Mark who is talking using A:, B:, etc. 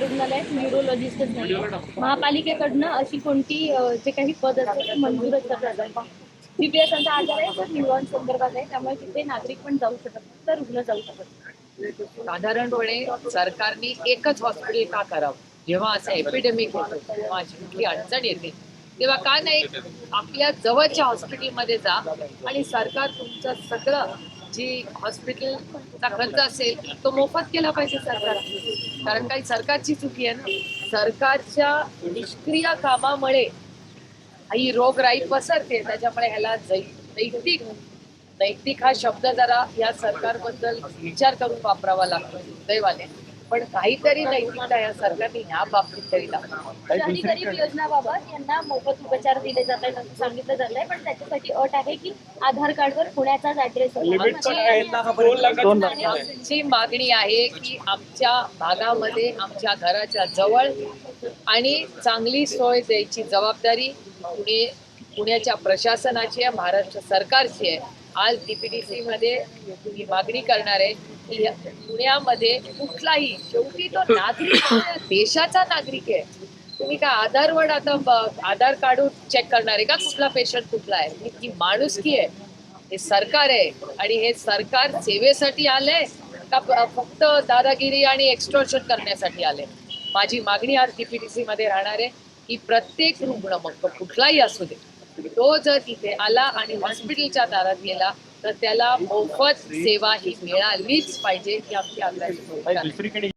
A: रुग्णालयात न्युरोलॉजिस्टच नाही महापालिकेकडनं अशी कोणती जे काही पद असते ते मंजूरच करतात जाईल बीपीएसचा आजार आहे तर न्यूरॉन संदर्भात आहे. त्यामुळे तिथे नागरिक पण जाऊ शकत तर रुग्ण जाऊ शकत
B: साधारणपणे सरकारने एकच हॉस्पिटल का करावं? जेव्हा असं एपिडेमिक होतं माझी अशी कुठली अडचण येते. तेव्हा का नाही आपल्या जवळच्या हॉस्पिटलमध्ये जा आणि सरकार तुमचं सगळं जी हॉस्पिटलचा खर्च असेल तो मोफत केला पाहिजे सरकार कारण काही सरकारची चुकी आहे ना. सरकारच्या निष्क्रिय कामामुळे ही रोगराई पसरते त्याच्यामुळे ह्याला नैतिक नैतिक हा शब्द जरा या सरकारबद्दल विचार करून वापरावा लागतो. दैवाने पण काहीतरी नैतिकता या सरकारने ह्या बाबतीत तरी दाखवा
A: शहरी गरीब योजनाबाबत यांना मोफत उपचार दिले जात आहेत असं सांगितलं जात आहे पण त्याच्यासाठी अट आहे की आधार कार्डवर पुण्याचाच ऍड्रेस
C: लाखाची
B: आमची मागणी आहे की आमच्या भागामध्ये आमच्या घराच्या जवळ आणि चांगली सोय द्यायची जबाबदारी पुणे पुण्याच्या प्रशासनाची आहे महाराष्ट्र सरकारची आहे. आज डीपीडीसी मध्ये मी मागणी करणार आहे की पुण्यामध्ये कुठलाही शेवटी तो नागरिक देशाचा नागरिक आहे. तुम्ही काय आधारवर आता आधार काढून चेक करणार आहे का? कुठला पेशंट कुठला आहे? ही- माणुसकी आहे? हे सरकार आहे आणि हे सरकार सेवेसाठी आलंय का फक्त दादागिरी आणि एक्स्टॉर्शन करण्यासाठी आले माझी मागणी आज डीपीडीसी मध्ये राहणार आहे की प्रत्येक रुग्ण मग कुठलाही असू दे तो जर तिथे आला आणि हॉस्पिटलच्या दारात गेला तर त्याला मोफत सेवा ही मिळालीच पाहिजे ही आमची आग्रहाची
C: दुसरीकडे